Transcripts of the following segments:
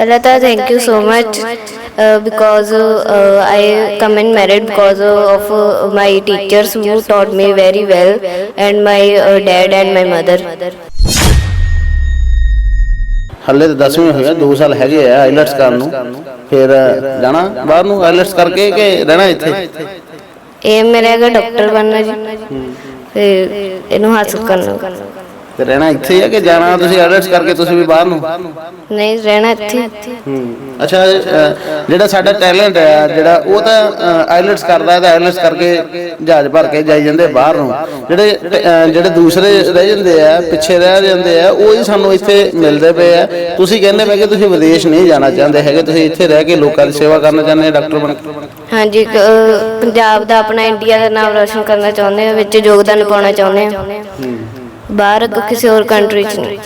ਪਹਿਲਾਂ ਤਾਂ thank you so much because I come in merit because of uh, my teachers who taught me very well and my uh, dad and my mother. ਹੱਲੇ ਤਾਂ 10ਵੀਂ ਹੋਇਆ 2 ਸਾਲ ਹੈਗੇ ਆ ਆਈਲੈਟਸ ਕਰਨ ਨੂੰ। ਫਿਰ ਜਾਣਾ? ਬਾਹਰ ਨੂੰ ਆਈਲੈਟਸ ਕਰਕੇ ਕਿ ਰਹਿਣਾ ਇੱਥੇ? ਇਹ ਮੇਰਾ ਹੈਗਾ ਡਾਕਟਰ ਬਣਨਾ ਜੀ। ਤੇ ਇਹਨੂੰ ਹਾਸਲ ਕਰਨਾ। ਤੇ ਰਹਿਣਾ ਇੱਥੇ ਹੀ ਆ ਕਿ ਜਾਣਾ ਤੁਸੀਂ ਆਈਲੈਟਸ ਕਰਕੇ ਤੁਸੀਂ ਵੀ ਬਾਹਰ ਨੂੰ? ਨਹੀਂ ਰਹਿਣਾ ਇੱਥੇ ਹੂੰ। ਅੱਛਾ ਅ, ਜਿਹੜਾ ਸਾਡਾ ਟੈਲੈਂਟ ਹੈ ਜਿਹੜਾ ਉਹ ਤਾਂ ਆਈਲੈਟਸ ਕਰਦਾ ਹੈ ਤਾਂ ਆਈਲੈਟਸ ਕਰਕੇ ਜਹਾਜ਼ ਭਰ ਕੇ ਜਾਈ ਜਾਂਦੇ ਬਾਹਰ ਨੂੰ। ਜਿਹੜੇ ਅ, ਜਿਹੜੇ ਦੂਸਰੇ ਰਹਿ ਜਾਂਦੇ ਆ ਪਿੱਛੇ ਰਹਿ ਜਾਂਦੇ ਆ ਉਹ ਹੀ ਸਾਨੂੰ ਇੱਥੇ ਮਿਲਦੇ ਪਏ ਆ। ਤੁਸੀਂ ਕਹਿੰਦੇ ਪਏ ਕਿ ਤੁਸੀਂ ਵਿਦੇਸ਼ ਨਹੀਂ ਜਾਣਾ ਚਾਹੁੰਦੇ ਹੈਗੇ ਤੁਸੀਂ ਇੱਥੇ ਰਹਿ ਕੇ ਲੋਕਾਂ ਦੀ ਸੇਵਾ ਕਰਨਾ ਚਾਹੁੰਦੇ ਆ ਡਾਕਟਰ ਬਣ ਕੇ। ਹਾਂਜੀ ਕ- ਅਹ ਪੰਜਾਬ ਦਾ ਆਪਣਾ ਇੰਡੀਆ ਦਾ ਨਾਮ ਰੋਸ਼ਨ ਕਰਨਾ ਚਾਹੁੰਦੇ ਹਾਂ ਵਿੱਚ ਯੋਗਦਾਨ ਪਾਉਣਾ ਚਾਹੁੰਦੇ ਹਾਂ। ਬਾਹਰ ਕਿਸੇ ਹੋਰ ਕੰਟਰੀ 'ਚ। ਨਹੀਂ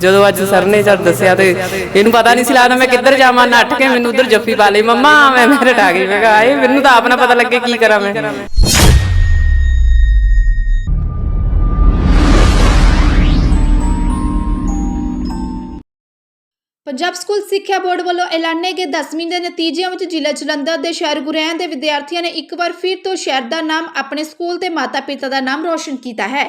ਜਦੋਂ ਅੱਜ ਸਰ ਨੇ ਜਦ ਦੱਸਿਆ ਤੇ ਇਹਨੂੰ ਪਤਾ ਨਹੀਂ ਸੀ ਲੱਗਦਾ ਮੈਂ ਕਿੱਧਰ ਜਾਵਾਂ ਨੱਠ ਕੇ ਮੈਨੂੰ ਉਧਰ ਜੱਫੀ ਪਾ ਲਈ ਮੰਮਾ ਮੈਂ ਮੇਰੇ ਆ ਗਈ। ਮੈਂ ਕਿਹਾ ਆਏ ਮੈਨੂੰ ਤਾਂ ਆਪ ਨਾ ਪਤਾ ਲੱਗੇ ਕੀ ਕਰਾਂ ਮੈਂ। ਪੰਜਾਬ ਸਕੂਲ ਸਿੱਖਿਆ ਬੋਰਡ ਵੱਲੋਂ ਐਲਾਨੇ ਗਏ 10ਵੀਂ ਦੇ ਨਤੀਜਿਆਂ ਵਿੱਚ ਜ਼ਿਲ੍ਹਾ ਜਲੰਧਰ ਦੇ ਸ਼ਹਿਰ ਗੁਰੈਣ ਦੇ ਵਿਦਿਆਰਥੀਆਂ ਨੇ ਇੱਕ ਵਾਰ ਫਿਰ ਤੋਂ ਸ਼ਹਿਰ ਦਾ ਨਾਮ ਆਪਣੇ ਸਕੂਲ ਤੇ ਮਾਤਾ-ਪਿਤਾ ਦਾ ਨਾਮ ਰੌਸ਼ਨ ਕੀਤਾ ਹੈ।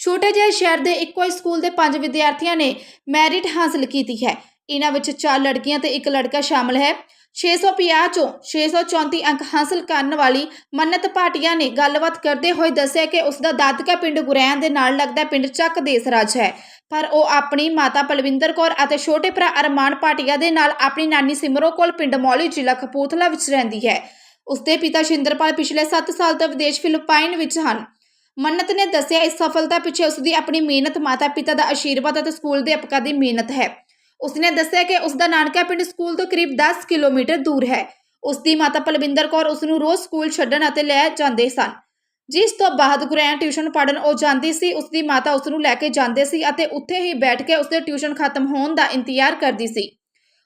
ਛੋਟੇ ਜਿਹੇ ਸ਼ਹਿਰ ਦੇ ਇੱਕੋ ਹੀ ਸਕੂਲ ਦੇ ਪੰਜ ਵਿਦਿਆਰਥੀਆਂ ਨੇ ਮੈਰਿਟ ਹਾਸਲ ਕੀਤੀ ਹੈ। ਇਹਨਾਂ ਵਿੱਚ ਚਾਰ ਲੜਕੀਆਂ ਤੇ ਇੱਕ ਲੜਕਾ ਸ਼ਾਮਲ ਹੈ। 650 ਚੋਂ 634 ਅੰਕ ਹਾਸਲ ਕਰਨ ਵਾਲੀ ਮੰਨਤ ਭਾਟੀਆ ਨੇ ਗੱਲਬਾਤ ਕਰਦੇ ਹੋਏ ਦੱਸਿਆ ਕਿ ਉਸ ਦਾ ਦਾਦਕਾ ਪਿੰਡ ਗੁਰੈਣ ਦੇ ਨਾਲ ਲੱਗਦਾ ਪਿੰਡ ਚੱਕ ਦੇਸਰਾਜ ਹੈ। ਪਰ ਉਹ ਆਪਣੀ ਮਾਤਾ ਪਲਵਿੰਦਰ ਕੌਰ ਅਤੇ ਛੋਟੇ ਭਰਾ ਅਰਮਾਨ ਭਾਟੀਆ ਦੇ ਨਾਲ ਆਪਣੀ ਨਾਨੀ ਸਿਮਰੋ ਕੋਲ ਪਿੰਡ ਮੌਲੀ ਜ਼ਿਲ੍ਹਾ ਕਪੂਰਥਲਾ ਵਿੱਚ ਰਹਿੰਦੀ ਹੈ। ਉਸਦੇ ਪਿਤਾ ਸ਼ਿੰਦਰਪਾਲ ਪਿਛਲੇ 7 ਸਾਲ ਤੋਂ ਵਿਦੇਸ਼ ਫਿਲੀਪਾਈਨ ਵਿੱਚ ਹਨ। ਮੰਨਤ ਨੇ ਦੱਸਿਆ, ਇਸ ਸਫਲਤਾ ਪਿੱਛੇ ਉਸਦੀ ਆਪਣੀ ਮਿਹਨਤ, ਮਾਤਾ-ਪਿਤਾ ਦਾ ਆਸ਼ੀਰਵਾਦ ਅਤੇ ਸਕੂਲ ਦੇ ਅਪਕਾ ਦੀ ਮਿਹਨਤ ਹੈ। ਉਸਨੇ ਦੱਸਿਆ ਕਿ ਉਸਦਾ ਨਾਨਕਾ ਪਿੰਡ ਸਕੂਲ ਤੋਂ ਕਰੀਬ 10 ਕਿਲੋਮੀਟਰ ਦੂਰ ਹੈ। ਉਸਦੀ ਮਾਤਾ ਪਲਵਿੰਦਰ ਕੌਰ ਉਸ ਨੂੰ ਰੋਜ਼ ਸਕੂਲ ਛੱਡਣ ਅਤੇ ਲੈ ਜਾਂਦੇ ਸਨ। ਜਿਸ ਤੋਂ ਬਾਅਦ ਗੁਰੈਣ ਟਿਊਸ਼ਨ ਪੜਨ ਉਹ ਜਾਂਦੀ ਸੀ, ਉਸਦੀ ਮਾਤਾ ਉਸ ਨੂੰ ਲੈ ਕੇ ਜਾਂਦੇ ਸੀ ਅਤੇ ਉੱਥੇ ਹੀ ਬੈਠ ਕੇ ਉਸਦੇ ਟਿਊਸ਼ਨ ਖਤਮ ਹੋਣ ਦਾ ਇੰਤਜ਼ਾਰ ਕਰਦੀ ਸੀ।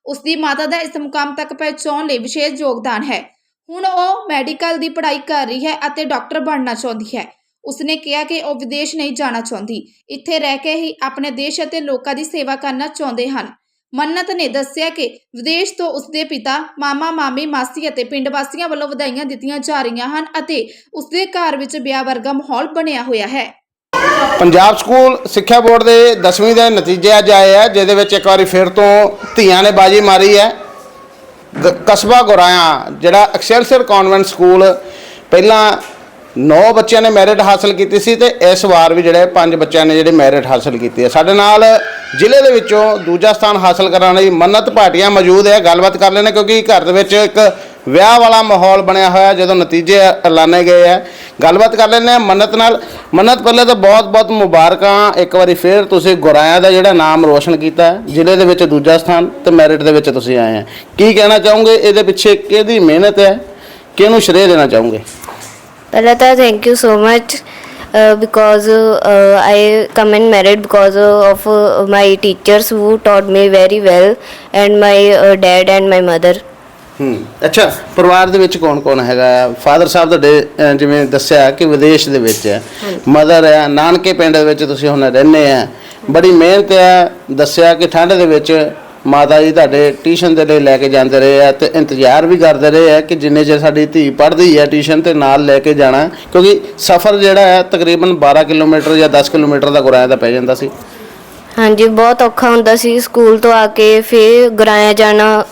ਉਸਦੀ ਮਾਤਾ ਦਾ ਇਸ ਮੁਕਾਮ ਤੱਕ ਪਹੁੰਚਾਉਣ ਲਈ ਵਿਸ਼ੇਸ਼ ਯੋਗਦਾਨ ਹੈ। ਹੁਣ ਉਹ ਮੈਡੀਕਲ ਦੀ ਪੜ੍ਹਾਈ ਕਰ ਰਹੀ ਹੈ ਅਤੇ ਡਾਕਟਰ ਬਣਨਾ ਚਾਹੁੰਦੀ ਹੈ। ਉਸਨੇ ਕਿਹਾ ਕਿ ਉਹ ਵਿਦੇਸ਼ ਨਹੀਂ ਜਾਣਾ ਚਾਹੁੰਦੀ। ਇੱਥੇ ਰਹਿ ਕੇ ਹੀ ਆਪਣੇ ਦੇਸ਼ ਅਤੇ ਲੋਕਾਂ ਦੀ ਸੇਵਾ ਕਰਨਾ ਚਾਹੁੰਦੇ ਹਨ। ਮੰਨਤ ਨੇ ਦੱਸਿਆ ਕਿ ਵਿਦੇਸ਼ ਤੋਂ ਉਸਦੇ ਪਿਤਾ, ਮਾਮਾ, ਮਾਮੀ, ਮਾਸੀ ਅਤੇ ਪਿੰਡ ਵਾਸੀਆਂ ਵੱਲੋਂ ਵਧਾਈਆਂ ਦਿੱਤੀਆਂ ਜਾ ਰਹੀਆਂ ਹਨ ਅਤੇ ਉਸਦੇ ਘਰ ਵਿੱਚ ਵਿਆਹ ਵਰਗਾ ਮਾਹੌਲ ਬਣਿਆ ਹੋਇਆ ਹੈ। ਪੰਜਾਬ ਸਕੂਲ ਸਿੱਖਿਆ ਬੋਰਡ ਦੇ 10ਵੀਂ ਦੇ ਨਤੀਜੇ ਅੱਜ ਆਏ ਆ, ਜਿਹਦੇ ਵਿੱਚ ਇੱਕ ਵਾਰੀ ਫਿਰ ਤੋਂ ਧੀਆਂ ਨੇ ਬਾਜੀ ਮਾਰੀ ਹੈ। ਕਸਬਾ ਗੁਰਾਇਆ, ਜਿਹੜਾ ਐਕਸੈਲਸੀਅਰ ਕਨਵੈਂਟ ਸਕੂਲ ਪਹਿਲਾਂ 9 ਬੱਚਿਆਂ ਨੇ ਮੈਰਿਟ ਹਾਸਲ ਕੀਤੀ ਸੀ ਤੇ ਇਸ ਵਾਰ ਵੀ ਜਿਹੜੇ ਪੰਜ ਬੱਚਿਆਂ ਨੇ ਜਿਹੜੇ ਮੈਰਿਟ ਹਾਸਲ ਕੀਤੀ ਹੈ। ਸਾਡੇ ਨਾਲ ਜ਼ਿਲ੍ਹੇ ਦੇ ਵਿੱਚੋਂ ਦੂਜਾ ਸਥਾਨ ਹਾਸਲ ਕਰਨ ਲਈ ਮੰਨਤ ਭਾਟੀਆ ਮੌਜੂਦ ਹੈ। ਗੱਲਬਾਤ ਕਰ ਲੈਣੇ ਕਿਉਂਕਿ ਘਰ ਦੇ ਵਿੱਚ ਇੱਕ ਵਿਆਹ ਵਾਲਾ ਮਾਹੌਲ ਬਣਿਆ ਹੋਇਆ ਜਦੋਂ ਨਤੀਜੇ ਐਲਾਨੇ ਗਏ ਆ ਗੱਲਬਾਤ ਕਰ ਲੈਂਦੇ ਹਾਂ ਮੰਨਤ ਨਾਲ। ਮੰਨਤ ਪਹਿਲੇ ਤਾਂ ਬਹੁਤ ਬਹੁਤ ਮੁਬਾਰਕਾਂ। ਇੱਕ ਵਾਰੀ ਫੇਰ ਤੁਸੀਂ ਗੁਰਾਇਆ ਦਾ ਜਿਹੜਾ ਨਾਮ ਰੋਸ਼ਨ ਕੀਤਾ ਜ਼ਿਲ੍ਹੇ ਦੇ ਵਿੱਚ ਦੂਜਾ ਸਥਾਨ ਤੇ ਮੈਰਿਟ ਦੇ ਵਿੱਚ ਤੁਸੀਂ ਆਏ ਆ ਕੀ ਕਹਿਣਾ ਚਾਹੋਗੇ? ਇਹਦੇ ਪਿੱਛੇ ਕਿਹਦੀ ਮਿਹਨਤ ਹੈ? ਕਿਹਨੂੰ ਸ਼੍ਰੇਅ ਦੇਣਾ ਚਾਹੋਗੇ? ਪਹਿਲਾਂ ਤਾਂ thank you so much because I come in merit because of uh, my teachers who taught me very well and my uh, dad and my mother. ਹੂੰ ਅੱਛਾ ਪਰਿਵਾਰ ਦੇ ਵਿੱਚ ਕੌਣ ਕੌਣ ਹੈਗਾ ਫਾਦਰ ਸਾਹਿਬ ਤੁਹਾਡੇ ਅਹ, ਜਿਵੇਂ ਦੱਸਿਆ ਕਿ ਵਿਦੇਸ਼ ਦੇ ਵਿੱਚ ਹੈ ਮਦਰ ਹੈ ਨਾਨਕੇ ਪਿੰਡ ਦੇ ਵਿੱਚ ਤੁਸੀਂ ਹੁਣ ਰਹਿੰਦੇ ਆ ਬੜੀ ਮਿਹਨਤ ਹੈ ਦੱਸਿਆ ਕਿ ਠੰਡ ਦੇ ਵਿੱਚ ਮਾਤਾ ਜੀ ਤੁਹਾਡੇ ਟਿਊਸ਼ਨ ਦੇ ਲਈ ਲੈ ਕੇ ਜਾਂਦੇ ਰਹੇ ਆ ਤੇ ਇੰਤਜ਼ਾਰ ਵੀ ਕਰਦੇ ਰਹੇ ਆ ਕਿ ਜਿੰਨੇ ਚਿਰ ਸਾਡੀ ਧੀ ਪੜ੍ਹਦੀ ਹੈ ਟਿਊਸ਼ਨ ਤੇ ਨਾਲ ਲੈ ਕੇ ਜਾਣਾ ਕਿਉਂਕਿ ਸਫ਼ਰ ਜਿਹੜਾ ਹੈ ਤਕਰੀਬਨ 12 ਕਿਲੋਮੀਟਰ ਜਾਂ 10 ਕਿਲੋਮੀਟਰ ਦਾ ਗੁਰਾਇਆ ਦਾ ਪੈ ਜਾਂਦਾ ਸੀ। ਹਾਂਜੀ ਬਹੁਤ ਔਖਾ ਹੁੰਦਾ ਸੀ ਸਕੂਲ ਤੋਂ ਆ ਕੇ ਫਿਰ ਗੁਰਾਇਆ ਜਾਣਾ।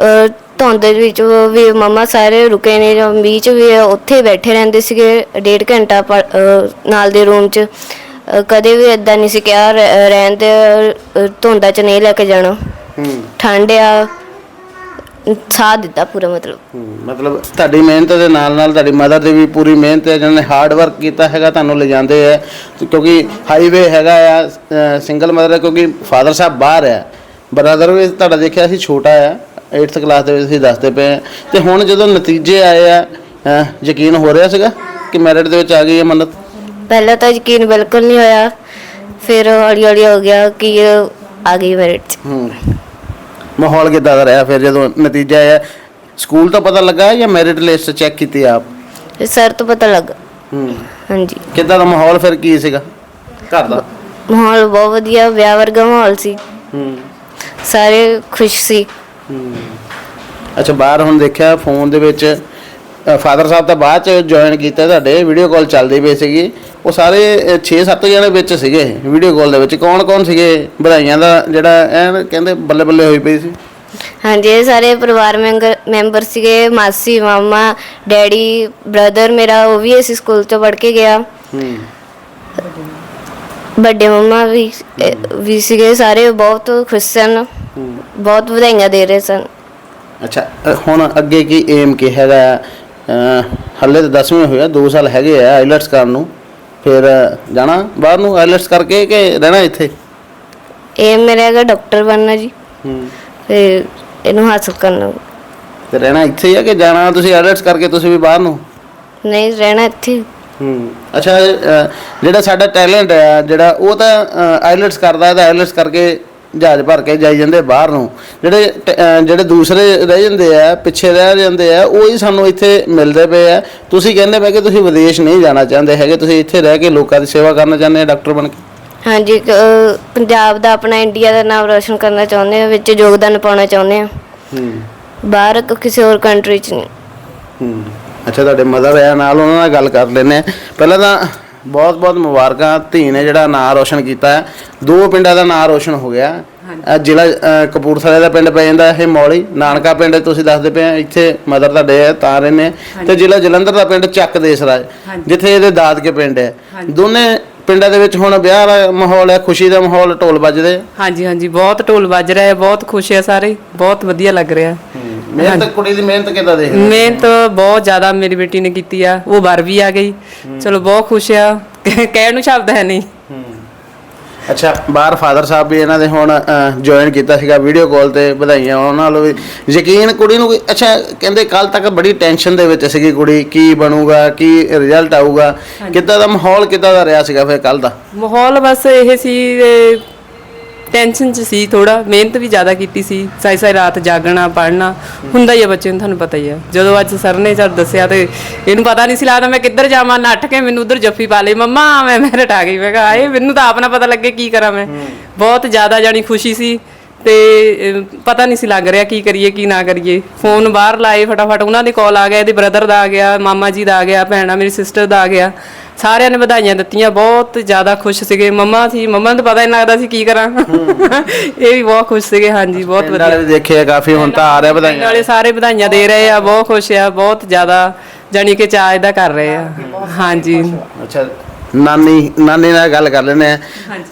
ਅਹ, ਧੁੰਦ ਦੇ ਵਿੱਚ ਵੀ ਮਮਾ ਸਾਰੇ ਰੁਕੇ ਨੇ ਜਾਂ ਬੀਚ ਵੀ ਉੱਥੇ ਬੈਠੇ ਰਹਿੰਦੇ ਸੀਗੇ ਡੇਢ ਘੰਟਾ ਪੜ੍ਹ- ਅਹ, ਨਾਲ ਦੇ ਰੂਮ 'ਚ। ਅਹ, ਕਦੇ ਵੀ ਇਦਾਂ ਨਹੀਂ ਸੀ ਕਿਹਾ ਰਹਿ- ਰਹਿਣ ਤੇ ਅਹ, ਧੁੰਦਾਂ 'ਚ ਨਹੀਂ ਲੈ ਕੇ ਜਾਣਾ। ਹੂੰ ਠੰਡ ਆ ਸਾਥ ਦਿੱਤਾ ਪੂਰਾ ਮਤਲਬ। ਮਤਲਬ ਤੁਹਾਡੀ ਮਿਹਨਤ ਦੇ ਨਾਲ ਨਾਲ ਤੁਹਾਡੀ ਮਦਰ ਦੀ ਵੀ ਪੂਰੀ ਮਿਹਨਤ ਹੈ ਜਿਹਨਾਂ ਨੇ ਹਾਰਡ ਵਰਕ ਕੀਤਾ ਹੈਗਾ ਤੁਹਾਨੂੰ ਲਿਜਾਂਦੇ ਆ ਕਿਉਂਕਿ ਹਾਈਵੇ ਹੈਗਾ ਆ ਸਿੰਗਲ ਮਦਰ ਹੈ ਕਿਉਂਕਿ ਫਾਦਰ ਸਾਹਿਬ ਬਾਹਰ ਆ ਬ੍ਰਦਰ ਵੀ ਤੁਹਾਡਾ ਦੇਖਿਆ ਸੀ ਛੋਟਾ ਆ 8th ਕਲਾਸ ਦੇ ਵਿੱਚ ਤੁਸੀਂ ਦੱਸਦੇ ਪਏ ਤੇ ਹੁਣ ਜਦੋਂ ਨਤੀਜੇ ਆਏ ਆ ਯਕੀਨ ਹੋ ਰਿਹਾ ਸੀਗਾ ਕਿ ਮੈਰਿਟ ਦੇ ਵਿੱਚ ਆ ਗਈ ਹੈ ਮੰਨਤ? ਪਹਿਲਾਂ ਤਾਂ ਯਕੀਨ ਬਿਲਕੁਲ ਨਹੀਂ ਹੋਇਆ ਫਿਰ ਹੌਲੀ ਹੌਲੀ ਹੋ ਗਿਆ ਕਿ ਆ ਗਈ ਮੈਰਿਟ 'ਚ ਹੂੰ। ਮਾਹੌਲ ਕਿੱਦਾਂ ਦਾ ਰਿਹਾ? ਫਿਰ ਜਦੋਂ ਨਤੀਜਾ ਆਇਆ ਸਕੂਲ ਤੋਂ ਪਤਾ ਲੱਗਾ ਜਾਂ ਮੈਰਿਟ ਲਿਸਟ ਚੈੱਕ ਕੀਤੀ ਆਪ? ਸਰ ਤੋਂ ਪਤਾ ਲੱਗਾ। ਹੂੰ। ਹਾਂਜੀ। ਕਿੱਦਾਂ ਦਾ ਮਾਹੌਲ ਫਿਰ ਕੀ ਸੀਗਾ? ਘਰ ਦਾ? ਮਾਹੌਲ ਬਹੁਤ ਵਧੀਆ ਵਿਆਹ ਵਰਗਾ ਮਾਹੌਲ ਸੀ। ਹੂੰ। ਸਾਰੇ ਖੁਸ਼ ਸੀ। ਅੱਛਾ ਬਾਹਰ ਹੁਣ ਦੇਖਿਆ ਫੋਨ ਦੇ ਵਿੱਚ ਫਾਦਰ ਸਾਹਿਬ ਤਾਂ ਬਾਅਦ ਚ ਜੁਆਇਨ ਕੀਤਾ ਤੁਹਾਡੇ ਵੀਡੀਓ ਕਾਲ ਚੱਲਦੀ ਪਈ ਸੀਗੀ। ਉਹ ਸਾਰੇ 6-7 ਜਣੇ ਵਿੱਚ ਸੀਗੇ ਵੀਡੀਓ ਕਾਲ ਦੇ ਵਿੱਚ। ਕੌਣ ਕੌਣ ਸੀਗੇ ਵਧਾਈਆਂ ਦਾ ਜਿਹੜਾ ਐਨ ਕਹਿੰਦੇ ਬੱਲੇ ਬੱਲੇ ਹੋਈ ਪਈ ਸੀ? ਹਾਂਜੀ ਇਹ ਸਾਰੇ ਪਰਿਵਾਰ ਮੈਂਬਰ ਸੀਗੇ ਮਾਸੀ ਮਾਮਾ ਡੈਡੀ ਬ੍ਰਦਰ ਮੇਰਾ ਉਹ ਵੀ ਇਸ ਸਕੂਲ ਤੋਂ ਪੜ੍ਹ ਕੇ ਗਿਆ। ਹੂੰ। ਵੱਡੇ ਮੰਮਾ ਵੀ ਵੀ ਸੀਗੇ ਸਾਰੇ ਬਹੁਤ ਖੁਸ਼ ਸਨ। ਬਹੁਤ ਵਧਾਈਆਂ ਦੇ ਰਹੇ ਸਨ। ਅੱਛਾ ਹੁਣ ਅੱਗੇ ਕੀ ਏਮ ਕੀ ਹੈਗਾ ਹੱਲੇ ਤਾਂ 10ਵੀਂ ਹੋਇਆ 2 ਸਾਲ ਹੈਗੇ ਆ ਆਈਲਟਸ ਕਰਨ ਨੂੰ। ਫਿਰ ਜਾਣਾ ਬਾਹਰ ਨੂੰ ਆਈਲਟਸ ਕਰਕੇ ਕਿ ਰਹਿਣਾ ਇੱਥੇ? ਇਹ ਮੇਰਾ ਹੈਗਾ ਡਾਕਟਰ ਬਣਨਾ ਜੀ। ਹੂੰ। ਫਿਰ ਇਹਨੂੰ ਹਾਸਲ ਕਰਨਾ ਤੇ ਰਹਿਣਾ ਇੱਥੇ ਹੀ ਆ ਕਿ ਜਾਣਾ ਤੁਸੀਂ ਆਈਲਟਸ ਕਰਕੇ ਤੁਸੀਂ ਵੀ ਬਾਹਰ ਨੂੰ? ਨਹੀਂ ਰਹਿਣਾ ਇੱਥੇ ਹੂੰ। ਅੱਛਾ ਜਿਹੜਾ ਸਾਡਾ ਟੈਲੈਂਟ ਹੈ ਜਿਹੜਾ ਉਹ ਤਾਂ ਆਈਲਟਸ ਕਰਦਾ ਹੈ ਤਾਂ ਆਈਲਟਸ ਕਰਕੇ ਜਹਾਜ਼ ਭਰ ਕੇ ਜਾਈ ਜਾਂਦੇ ਬਾਹਰ ਨੂੰ। ਜਿਹੜੇ ਜਿਹੜੇ ਦੂਸਰੇ ਰਹਿ ਜਾਂਦੇ ਆ ਪਿੱਛੇ ਰਹਿ ਜਾਂਦੇ ਆ ਉਹ ਹੀ ਸਾਨੂੰ ਇੱਥੇ ਮਿਲਦੇ ਪਏ ਆ। ਤੁਸੀਂ ਕਹਿੰਦੇ ਪਏ ਕਿ ਤੁਸੀਂ ਵਿਦੇਸ਼ ਨਹੀਂ ਜਾਣਾ ਚਾਹੁੰਦੇ ਹੈਗੇ ਤੁਸੀਂ ਇੱਥੇ ਰਹਿ ਕੇ ਲੋਕਾਂ ਦੀ ਸੇਵਾ ਕਰਨਾ ਚਾਹੁੰਦੇ ਆ ਡਾਕਟਰ ਬਣ ਕੇ? ਹਾਂਜੀ ਪੰਜਾਬ ਦਾ ਆਪਣਾ ਇੰਡੀਆ ਦਾ ਨਾਮ ਰੋਸ਼ਨ ਕਰਨਾ ਚਾਹੁੰਦੇ ਆ ਵਿੱਚ ਯੋਗਦਾਨ ਪਾਉਣਾ ਚਾਹੁੰਦੇ ਆ। ਹੂੰ। ਬਾਹਰ ਕਿਸੇ ਹੋਰ ਕੰਟਰੀ 'ਚ ਨਹੀਂ। ਹੂੰ। ਅੱਛਾ ਤੁਹਾਡੇ ਮਦਰ ਆ ਨਾਲ ਉਹਨਾਂ ਨਾਲ ਗੱਲ ਕਰ ਲੈਨੇ ਪਹਿਲਾਂ ਤਾਂ ਬਹੁਤ ਬਹੁਤ ਮੁਬਾਰਕਾਂ। ਧੀ ਨੇ ਜਿਹੜਾ ਨਾਂ ਰੋਸ਼ਨ ਕੀਤਾ ਹੈ। ਦੋ ਪਿੰਡਾਂ ਦਾ ਨਾਂ ਰੋਸ਼ਨ ਹੋ ਗਿਆ। ਅਹ ਜ਼ਿਲ੍ਹਾ ਅਹ ਕਪੂਰਥਲੇ ਦਾ ਪਿੰਡ ਪੈ ਜਾਂਦਾ ਇਹ ਮੌਲੀ। ਨਾਨਕਾ ਪਿੰਡ ਤੁਸੀਂ ਦੱਸਦੇ ਪਏ ਆ ਇੱਥੇ ਮਦਰ ਤੁਹਾਡੇ ਆ ਤਾਂ ਰਹਿੰਦੇ ਆ। ਤੇ ਜ਼ਿਲ੍ਹਾ ਜਲੰਧਰ ਦਾ ਪਿੰਡ ਚੱਕ ਦੇਸਰਾਜ ਜਿੱਥੇ ਇਹਦੇ ਦਾਦਕੇ ਪਿੰਡ ਹੈ। ਦੋਨੇ ਪਿੰਡਾਂ ਦੇ ਵਿੱਚ ਹੁਣ ਵਿਆਹ ਦਾ ਮਾਹੌਲ ਹੈ ਖੁਸ਼ੀ ਦਾ ਮਾਹੌਲ ਢੋਲ ਵੱਜਦੇ ਆ। ਹਾਂਜੀ ਹਾਂਜੀ। ਬਹੁਤ ਢੋਲ ਵੱਜ ਰਿਹਾ ਹੈ ਬਹੁਤ ਖੁਸ਼ ਹੈ ਸਾਰੇ। ਬਹੁਤ ਵਧੀਆ ਲੱਗ ਰਿਹਾ ਮਿਹਨਤ ਕੁੜੀ ਦੀ ਮਿਹਨਤ ਕਿੱਦਾਂ ਦੇਖ ਮਿਹਨਤ ਬਹੁਤ ਜ਼ਿਆਦਾ ਮੇਰੀ ਬੇਟੀ ਨੇ ਕੀਤੀ ਆ ਉਹ ਬਾਹਰ ਵੀ ਆ ਗਈ। ਚਲੋ ਬਹੁਤ ਖੁਸ਼ ਆ ਕਹਿਣ ਨੂੰ ਸ਼ਬਦ ਹੈ ਨਹੀਂ। ਅੱਛਾ ਬਾਹਰ ਫਾਦਰ ਸਾਹਿਬ ਵੀ ਇਹਨਾਂ ਦੇ ਹੁਣ ਜੁਆਇਨ ਕੀਤਾ ਸੀਗਾ ਵੀਡੀਓ ਕਾਲ ਤੇ ਵਧਾਈਆਂ ਉਹਨਾਂ ਵੱਲੋਂ ਵੀ। ਯਕੀਨ ਕੁੜੀ ਨੂੰ ਅੱਛਾ ਕਹਿੰਦੇ ਕੱਲ ਤੱਕ ਬੜੀ ਟੈਨਸ਼ਨ ਦੇ ਵਿੱਚ ਸੀਗੀ ਕੁੜੀ ਕੀ ਬਣੂਗਾ ਕੀ ਰਿਜ਼ਲਟ ਆਊਗਾ। ਕਿੱਦਾਂ ਦਾ ਮਾਹੌਲ ਕਿੱਦਾਂ ਦਾ ਰਿਹਾ ਸੀਗਾ ਫਿਰ ਕੱਲ ਦਾ? ਮਾਹੌਲ ਬਸ ਇਹ ਸੀ ਟੈਨਸ਼ਨ ਚ ਸੀ ਥੋੜਾ ਮਿਹਨਤ ਵੀ ਜ਼ਿਆਦਾ ਕੀਤੀ ਸੀ ਸਾਈ ਸਾਈ ਰਾਤ ਜਾਗਣਾ ਪੜ੍ਹਨਾ ਹੁੰਦਾ ਹੀ ਆ ਬੱਚੇ ਨੂੰ ਤੁਹਾਨੂੰ ਪਤਾ ਹੀ ਆ। ਜਦੋਂ ਅੱਜ ਸਰ ਨੇ ਜਦ ਦੱਸਿਆ ਤੇ ਇਹਨੂੰ ਪਤਾ ਨਹੀਂ ਸੀ ਲੱਗਦਾ ਮੈਂ ਕਿੱਧਰ ਜਾਵਾਂ ਨੱਠ ਕੇ ਮੈਨੂੰ ਉਧਰ ਜੱਫੀ ਪਾ ਲਈ ਮੰਮਾ ਮੈਂ ਮੇਰੇ ਟਾ ਗਈ। ਮੈਂ ਕਿਹਾ ਆਏ ਮੈਨੂੰ ਤਾਂ ਆਪਣਾ ਪਤਾ ਲੱਗੇ ਕੀ ਕਰਾਂ ਮੈਂ। ਬਹੁਤ ਜ਼ਿਆਦਾ ਜਾਣੀ ਖੁਸ਼ੀ ਸੀ ਤੇ ਪਤਾ ਨਹੀਂ ਸੀ ਲੱਗ ਰਿਹਾ ਕੀ ਕਰੀਏ ਕੀ ਨਾ ਕਰੀਏ। ਫੋਨ ਬਾਹਰ ਲਾਏ ਫਟਾਫਟ ਉਹਨਾਂ ਦੇ ਕਾਲ ਆ ਗਿਆ ਇਹਦੇ ਬ੍ਰਦਰ ਦਾ ਆ ਗਿਆ ਮਾਮਾ ਜੀ ਦਾ ਆ ਗਿਆ ਭੈਣਾ ਮੇਰੀ ਸਿਸਟਰ ਦਾ ਆ ਗਿਆ। ਸਾਰਿਆਂ ਨੇ ਵਧਾਈਆਂ ਦਿੱਤੀਆਂ ਬਹੁਤ ਜ਼ਿਆਦਾ ਖੁਸ਼ ਸੀਗੇ। ਮੰਮਾ ਸੀ ਮੰਮਾ ਨੂੰ ਤਾਂ ਪਤਾ ਹੀ ਨਹੀਂ ਲੱਗਦਾ ਸੀ ਕੀ ਕਰਾਂ। ਇਹ ਵੀ ਬਹੁਤ ਖੁਸ਼ ਸੀਗੇ ਹਾਂਜੀ ਬਹੁਤ ਪਿੰਡ ਵਧੀਆ। ਵੀ ਦੇਖੇ ਆ ਕਾਫੀ ਹੁਣ ਤਾਂ ਆ ਰਿਹਾ ਵਧਾਈਆਂ। ਵਾਲੇ ਸਾਰੇ ਵਧਾਈਆਂ ਦੇ ਰਹੇ ਆ ਬਹੁਤ ਖੁਸ਼ ਆ ਬਹੁਤ ਜ਼ਿਆਦਾ ਜਾਣੀ ਕਿ ਚਾਅ ਇਹਦਾ ਕਰ ਰਹੇ ਆ। ਹਾਂਜੀ। ਅੱਛਾ ਨਾਨੀ ਨਾਨੀ ਨਾਲ ਗੱਲ ਕਰ ਲੈਨੇ ਆ। ਹਾਂਜੀ।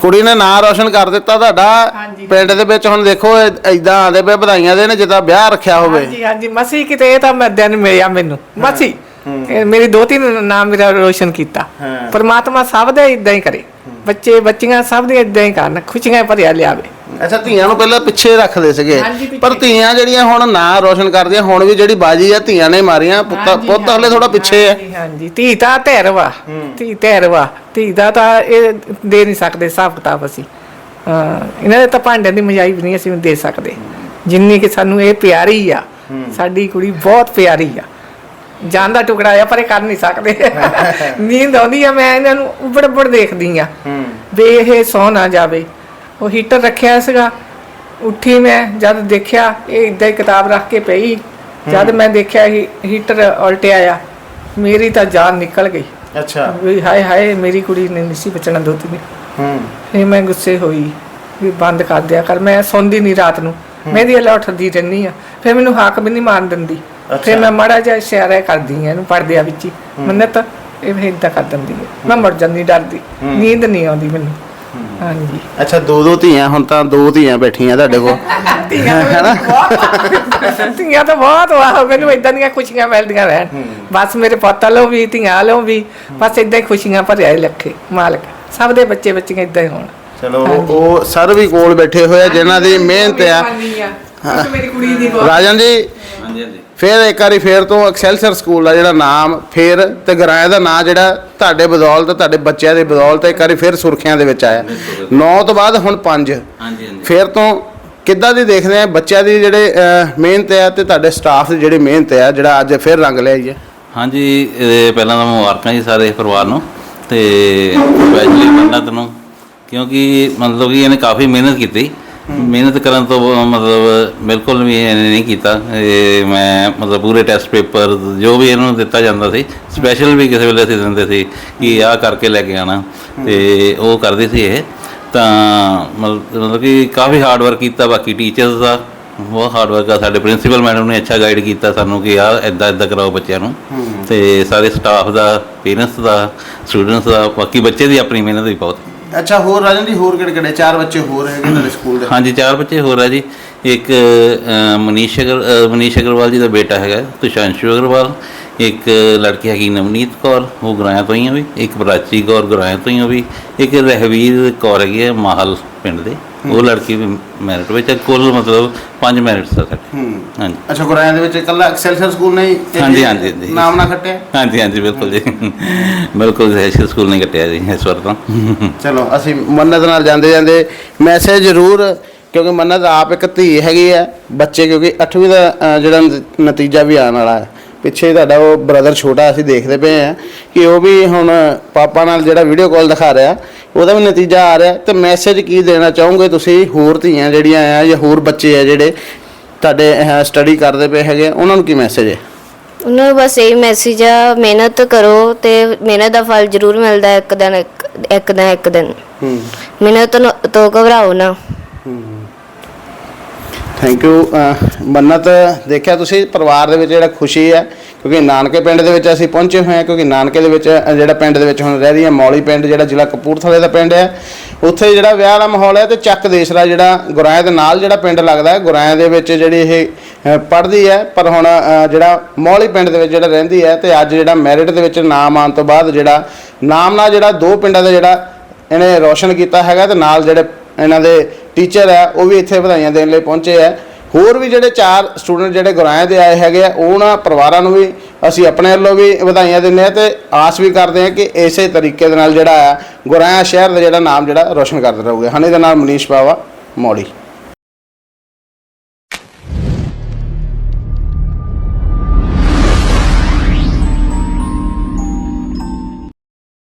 ਕੁੜੀ ਨੇ ਨਾਂ ਰੋਸ਼ਨ ਕਰ ਦਿੱਤਾ ਤੁਹਾਡਾ। ਪਿੰਡ ਦੇ ਵਿੱਚ ਹੁਣ ਦੇਖੋ ਐਦਾਂ ਆਦੇ ਪਏ ਵਧਾਈਆਂ ਦੇ ਨੇ ਜਿੱਦਾਂ ਵਿਆਹ ਰੱਖਿਆ ਹੋਵੇ। ਹਾਂਜੀ ਹਾਂਜੀ ਮਸੀ ਕਿਤੇ ਇਹ ਤਾਂ ਮੈਂ ਦਿਨ ਮਿਲਿਆ ਮੈਨੂੰ। ਮਸੀ ਇਹ ਮੇਰੀ ਦੋ ਤਿੰਨ ਨਾਮ ਮੇਰਾ ਰੋਸ਼ਨ ਕੀਤਾ। ਪਰਮਾਤਮਾ ਸਭ ਦੇ ਇਦਾਂ ਹੀ ਕਰੇ। ਬੱਚੇ ਬੱਚੀਆਂ ਸਭ ਦੇ ਇਦਾਂ ਹੀ ਕਰਨ ਖੁਸ਼ੀਆਂ ਭਰਿਆ ਲਿਆਵੇ। ਅੱਛਾ ਧੀਆਂ ਨੂੰ ਪਹਿਲਾਂ ਪਿੱਛੇ ਰੱਖਦੇ ਸੀਗੇ। ਪਰ ਧੀਆਂ ਜਿਹੜੀਆਂ ਹੁਣ ਨਾਂ ਰੋਸ਼ਨ ਕਰਦੀਆਂ ਹੁਣ ਵੀ ਜਿਹੜੀ ਬਾਜੀ ਆ ਧੀਆਂ ਨੇ ਮਾਰੀਆਂ ਪੁੱਤ ਪੁੱਤ ਹਲੇ ਥੋੜਾ ਪਿੱਛੇ ਹੈ ਹਾਂਜੀ, ਧੀ ਤਾਂ ਧੈਰਵਾ ਧੀ ਧੈਰਵਾ ਧੀ ਦਾ ਤਾਂ ਇਹ ਦੇ ਨਹੀਂ ਸਕਦੇ ਹਿਸਾਬ ਕਿਤਾਬ ਅਸੀਂ। ਇਹਨਾਂ ਦੇ ਤਾਂ ਭਾਂਡਿਆਂ ਦੀ ਮਜਾਈ ਵੀ ਨਹੀਂ ਅਸੀਂ ਦੇ ਸਕਦੇ। ਜਿੰਨੀ ਕਿ ਸਾਨੂੰ ਇਹ ਪਿਆਰੀ ਆ। ਸਾਡੀ ਕੁੜੀ ਬਹੁਤ ਪਿਆਰੀ ਆ। ਜਾਨ ਦਾ ਟੁਕੜਾ ਆ ਪਰ ਇਹ ਕਰ ਨਹੀਂ ਸਕਦੇ। ਨੀਂਦ ਆਉਂਦੀ ਆ ਮੈਂ ਇਹਨਾਂ ਨੂੰ ਉਬੜ ਉਬੜ ਦੇਖਦੀ ਆ। ਵੀ ਇਹ ਸੌ ਨਾ ਜਾਵੇ। ਉਹ ਹੀਟਰ ਰੱਖਿਆ ਸੀਗਾ। ਉੱਠੀ ਮੈਂ ਜਦ ਦੇਖਿਆ ਇਹ ਇਦਾਂ ਹੀ ਕਿਤਾਬ ਰੱਖ ਕੇ ਪਈ। ਜਦ ਮੈਂ ਦੇਖਿਆ ਹੀ ਹੀਟਰ ਉਲਟਿਆ ਆ ਮੇਰੀ ਤਾਂ ਜਾਨ ਨਿਕਲ ਗਈ। ਅੱਛਾ। ਵੀ ਹਾਏ ਹਾਏ ਮੇਰੀ ਕੁੜੀ ਨੇ ਨਹੀਂ ਸੀ ਬਚਣਾ ਦੁੱਧ ਨੇ ਹੂੰ। ਫਿਰ ਮੈਂ ਗੁੱਸੇ ਹੋਈ ਵੀ ਬੰਦ ਕਰ ਦਿਆ ਕਰ। ਮੈਂ ਸੌਂਦੀ ਨਹੀਂ ਰਾਤ ਨੂੰ। ਮੈਂ ਦੀ ਅੱਲਾ ਉੱਠਦੀ ਰਹਿੰਦੀ ਆ। ਫਿਰ ਮੈਨੂੰ ਹਾਕ ਵੀ ਨਹੀਂ ਮਾਰਨ ਦਿੰਦੀ। ਫਿਰ ਮੈਂ ਮੜਾ ਜਿਹਾ ਇਸ਼ਾਰਾ ਕਰਦੀ ਆ ਇਹਨੂੰ ਪਰਦਿਆਂ ਵਿੱਚ ਹੀ। ਮੰਨਤ ਇਹ ਫਿਰ ਏਦਾਂ ਕਰ ਦਿੰਦੀ ਹੈ। ਮੈਂ ਮਰ ਜਾਂਦੀ ਡਰਦੀ। ਨੀਂਦ ਨਹੀਂ ਆਉਂਦੀ ਮੈਨੂੰ। ਹਾਂਜੀ। ਅੱਛਾ ਦੋ ਦੋ ਧੀਆਂ ਹੁਣ ਤਾਂ ਦੋ ਧੀਆਂ ਬੈਠੀਆਂ ਤੁਹਾਡੇ ਕੋਲ। ਧੀਆਂ ਤਾਂ ਬਹੁਤ ਧੀਆਂ ਤਾਂ ਬਹੁਤ ਵਾਹ ਮੈਨੂੰ ਇਦਾਂ ਦੀਆਂ ਖੁਸ਼ੀਆਂ ਮਿਲਦੀਆਂ ਰਹਿਣ। ਬਸ ਮੇਰੇ ਪੁੱਤ ਵੱਲੋਂ ਵੀ ਧੀਆਂ ਵੱਲੋਂ ਵੀ ਬਸ ਇਦਾਂ ਹੀ ਖੁਸ਼ੀਆਂ ਭਰਿਆ ਹੀ ਲੱਖੇ ਮਾਲਕ। ਸਭ ਦੇ ਬੱਚੇ ਬੱਚੀਆਂ ਇਦਾਂ ਹੀ ਹੋਣ। ਚਲੋ ਉਹ ਸਰ ਵੀ ਕੋਲ ਬੈਠੇ ਹੋਏ ਆ ਜਿਨ੍ਹਾਂ ਦੀ ਮਿਹਨਤ ਆ। ਮੇਰੀ ਕੁੜੀ ਦੀ ਰਾਜਨ ਜੀ? ਫਿਰ ਇੱਕ ਵਾਰੀ ਫੇਰ ਤੋਂ ਐਕਸੈਲਸਰ ਸਕੂਲ ਦਾ ਜਿਹੜਾ ਨਾਮ ਫੇਰ ਤੇ ਗਰਾਇਆ ਦਾ ਨਾਮ ਜਿਹੜਾ ਤੁਹਾਡੇ ਬਦੌਲਤ ਤੁਹਾਡੇ ਬੱਚਿਆਂ ਦੇ ਬਦੌਲਤ ਇੱਕ ਵਾਰੀ ਫੇਰ ਸੁਰਖੀਆਂ ਦੇ ਵਿੱਚ ਆਇਆ। 9 ਤੋਂ ਬਾਅਦ ਹੁਣ 5 ਹਾਂਜੀ ਹਾਂਜੀ। ਫੇਰ ਤੋਂ ਕਿੱਦਾਂ ਦੀ ਦੇਖਦੇ ਆ ਬੱਚਿਆਂ ਦੀ ਜਿਹੜੇ ਮਿਹਨਤ ਆ ਤੇ ਤੁਹਾਡੇ ਸਟਾਫ ਦੀ ਜਿਹੜੀ ਮਿਹਨਤ ਆ ਜਿਹੜਾ ਅੱਜ ਫੇਰ ਰੰਗ ਲਿਆ ਜੀ ਹਾਂਜੀ ਪਹਿਲਾਂ ਤਾਂ ਮੁਬਾਰਕਾਂ ਜੀ ਸਾਰੇ ਪਰਿਵਾਰ ਨੂੰ ਤੇ ਸਪੈਸ਼ਲੀ ਮੰਨਤ ਨੂੰ ਕਿਉਂਕਿ ਮਤਲਬ ਕਿ ਇਹਨੇ ਕਾਫੀ ਮਿਹਨਤ ਕੀਤੀ। ਮਿਹਨਤ ਕਰਨ ਤੋਂ ਮਤਲਬ ਬਿਲਕੁਲ ਵੀ ਇਹਨੇ ਨਹੀਂ ਕੀਤਾ। ਇਹ ਮੈਂ ਮਤਲਬ ਪੂਰੇ ਟੈਸਟ ਪੇਪਰ ਜੋ ਵੀ ਇਹਨੂੰ ਦਿੱਤਾ ਜਾਂਦਾ ਸੀ ਸਪੈਸ਼ਲ ਵੀ ਕਿਸੇ ਵੇਲੇ ਅਸੀਂ ਦਿੰਦੇ ਸੀ ਕਿ ਆਹ ਕਰਕੇ ਲੈ ਕੇ ਆਣਾ ਤੇ ਉਹ ਕਰਦੀ ਸੀ ਇਹ। ਤਾਂ ਮਤਲਬ ਕਿ ਕਾਫੀ ਹਾਰਡ ਵਰਕ ਕੀਤਾ ਬਾਕੀ ਟੀਚਰਸ ਦਾ ਬਹੁਤ ਹਾਰਡ ਵਰਕ ਆ। ਸਾਡੇ ਪ੍ਰਿੰਸੀਪਲ ਮੈਡਮ ਨੇ ਅੱਛਾ ਗਾਈਡ ਕੀਤਾ ਸਾਨੂੰ ਕਿ ਆਹ ਇਦਾਂ ਇਦਾਂ ਕਰਾਓ ਬੱਚਿਆਂ ਨੂੰ। ਤੇ ਸਾਰੇ ਸਟਾਫ ਦਾ ਪੇਰੈਂਟਸ ਦਾ ਸਟੂਡੈਂਟਸ ਦਾ ਬਾਕੀ ਬੱਚੇ ਦੀ ਆਪਣੀ ਮਿਹਨਤ ਵੀ ਬਹੁਤ। ਅੱਛਾ ਹੋਰ ਰਾਜਨ ਜੀ ਹੋਰ ਕਿਹੜੇ ਕਿਹੜੇ? ਚਾਰ ਬੱਚੇ ਹੋਰ ਹੈਗੇ ਤੁਹਾਡੇ ਸਕੂਲ ਦੇ। ਹਾਂਜੀ ਚਾਰ ਬੱਚੇ ਹੋਰ ਆ ਜੀ। ਇੱਕ ਅ, ਮਨੀਸ਼ ਅਗਰ ਅ, ਮਨੀਸ਼ ਅਗਰਵਾਲ ਜੀ ਦਾ ਬੇਟਾ ਹੈਗਾ ਤੁਸ਼ਾਂਸ਼ੂ ਅਗਰਵਾਲ। ਇੱਕ ਲੜਕੀ ਹੈਗੀ ਨਵਨੀਤ ਕੌਰ ਉਹ ਗੁਰਾਇਆ ਤੋਂ ਹੀ ਆ ਵੀ। ਇੱਕ ਪ੍ਰਾਚੀ ਕੌਰ ਗੁਰਾਇਆ ਤੋਂ ਹੀ ਆ ਵੀ। ਇੱਕ ਰਹਿਵੀਰ ਕੌਰ ਹੈਗੀ ਹੈ ਮਾਹਲ ਪਿੰਡ ਦੇ। ਉਹ ਲੜਕੀ ਵੀ ਮੈਰਿਟ ਵਿੱਚ ਹੈ। ਕੁੱਲ ਮਤਲਬ ਪੰਜ ਮੈਰਿਟਸ ਆ ਸਾਡੇ। ਹਾਂਜੀ। ਅੱਛਾ ਗੁਰਾਇਆਂ ਦੇ ਵਿੱਚ ਇਕੱਲਾ ਐਕਸੈਲਸਰ ਸਕੂਲ ਨਹੀਂ ਇਹ ਹਾਂਜੀ, ਹਾਂਜੀ, ਹਾਂਜੀ। ਨਾਮ ਨਾ ਖੱਟਿਆ? ਹਾਂਜੀ ਹਾਂਜੀ ਬਿਲਕੁਲ ਜੀ। ਬਿਲਕੁਲ ਹੈਸ਼ੀ ਸਕੂਲ ਨਹੀਂ ਕੱਟਿਆ ਜੀ ਇਸ ਵਾਰ ਤਾਂ। ਚਲੋ ਅਸੀਂ ਮੰਨਤ ਨਾਲ ਜਾਂਦੇ ਜਾਂਦੇ ਮੈਸੇਜ ਜ਼ਰੂਰ ਕਿਉਂਕਿ ਮੰਨਤ ਆਪ ਇੱਕ ਧੀ ਹੈਗੀ ਹੈ ਬੱਚੇ ਕਿਉਂਕਿ 8ਵੀਂ ਦਾ ਅ, ਜਿਹੜਾ ਨਤ- ਨਤੀਜਾ ਵੀ ਆਉਣ ਵਾਲਾ ਹੈ। ਪਿੱਛੇ ਤੁਹਾਡਾ ਉਹ ਬ੍ਰਦਰ ਛੋਟਾ ਅਸੀਂ ਦੇਖਦੇ ਪਏ ਆ ਕਿ ਉਹ ਵੀ ਹੁਣ ਪਾਪਾ ਨਾਲ ਜਿਹੜਾ ਵੀਡੀਓ ਕਾਲ ਦਿਖਾ ਰਿਹਾ ਉਹਦਾ ਵੀ ਨਤੀਜਾ ਆ ਰਿਹਾ ਤੇ ਮੈਸੇਜ ਕੀ ਦੇਣਾ ਚਾਹੋਗੇ ਤੁਸੀਂ? ਹੋਰ ਧੀਆਂ ਜਿਹੜੀਆਂ ਆ ਜਾਂ ਹੋਰ ਬੱਚੇ ਆ ਜਿਹੜੇ ਤੁਹਾਡੇ ਸਟੱਡੀ ਕਰਦੇ ਪਏ ਹੈਗੇ ਉਹਨਾਂ ਨੂੰ ਕੀ ਮੈਸੇਜ ਹੈ? ਉਹਨਾਂ ਨੂੰ ਬਸ ਇਹ ਮੈਸੇਜ ਆ ਮਿਹਨਤ ਕਰੋ ਤੇ ਮਿਹਨਤ ਦਾ ਫਲ ਜ਼ਰੂਰ ਮਿਲਦਾ ਹੈ ਇੱਕ ਦਿਨ ਇੱਕ ਦਿਨ ਇੱਕ ਦਿਨ। ਹੂੰ। ਮਿਹਨਤ ਤੋਂ ਘਬਰਾਓ ਨਾ। ਥੈਂਕ ਯੂ ਮੰਨਤ ਦੇਖਿਆ ਤੁਸੀਂ, ਪਰਿਵਾਰ ਦੇ ਵਿੱਚ ਜਿਹੜਾ ਖੁਸ਼ੀ ਹੈ, ਕਿਉਂਕਿ ਨਾਨਕੇ ਪਿੰਡ ਦੇ ਵਿੱਚ ਅਸੀਂ ਪਹੁੰਚੇ ਹੋਏ ਹਾਂ, ਕਿਉਂਕਿ ਨਾਨਕੇ ਦੇ ਵਿੱਚ ਜਿਹੜਾ ਪਿੰਡ ਦੇ ਵਿੱਚ ਹੁਣ ਰਹਿ ਰਹੀ ਹੈ, ਮੌਲੀ ਪਿੰਡ, ਜਿਹੜਾ ਜ਼ਿਲ੍ਹਾ ਕਪੂਰਥਲੇ ਦਾ ਪਿੰਡ ਹੈ, ਉੱਥੇ ਜਿਹੜਾ ਵਿਆਹ ਵਾਲਾ ਮਾਹੌਲ ਹੈ ਤੇ ਚੱਕ ਦੇਸਰਾ ਜਿਹੜਾ ਗੁਰਾਇਆਂ ਦੇ ਨਾਲ ਜਿਹੜਾ ਪਿੰਡ ਲੱਗਦਾ ਹੈ, ਗੁਰਾਇਆ ਦੇ ਵਿੱਚ ਜਿਹੜੀ ਇਹ ਪੜ੍ਹਦੀ ਹੈ, ਪਰ ਹੁਣ ਜਿਹੜਾ ਮੌਲੀ ਪਿੰਡ ਦੇ ਵਿੱਚ ਜਿਹੜਾ ਰਹਿੰਦੀ ਹੈ ਤੇ ਅੱਜ ਜਿਹੜਾ ਮੈਰਿਟ ਦੇ ਵਿੱਚ ਨਾਮ ਆਉਣ ਤੋਂ ਬਾਅਦ ਜਿਹੜਾ, ਨਾਮ ਨਾਲ ਜਿਹੜਾ ਦੋ ਪਿੰਡਾਂ ਦਾ ਜਿਹੜਾ ਇਹਨੇ ਰੋਸ਼ਨ ਕੀਤਾ ਹੈਗਾ ਤੇ ਨਾਲ ਜਿਹੜੇ ਇਹਨਾਂ ਦੇ ਟੀਚਰ ਹੈ, ਉਹ ਵੀ ਇੱਥੇ ਵਧਾਈਆਂ ਦੇਣ ਲਈ ਪਹੁੰਚੇ ਹੈ। ਹੋਰ ਵੀ ਜਿਹੜੇ ਚਾਰ ਸਟੂਡੈਂਟ ਜਿਹੜੇ ਗੁਰਾਇਆਂ ਦੇ ਆਏ ਹੈਗੇ ਆ, ਉਹਨਾਂ ਪਰਿਵਾਰਾਂ ਨੂੰ ਵੀ ਅਸੀਂ ਆਪਣੇ ਵੱਲੋਂ ਵੀ ਵਧਾਈਆਂ ਦਿੰਦੇ ਆ ਤੇ ਆਸ ਵੀ ਕਰਦੇ ਆ ਕਿ ਇਸੇ ਤਰੀਕੇ ਦੇ ਨਾਲ ਜਿਹੜਾ ਆ, ਗੁਰਾਇਆ ਸ਼ਹਿਰ ਦਾ ਜਿਹੜਾ ਨਾਮ ਜਿਹੜਾ ਰੋਸ਼ਨ ਕਰਦੇ ਰਹੋਗੇ। ਹਨੇ ਦਾ ਨਾਮ ਮਨੀਸ਼ ਬਾਵਾ ਮੋੜੀ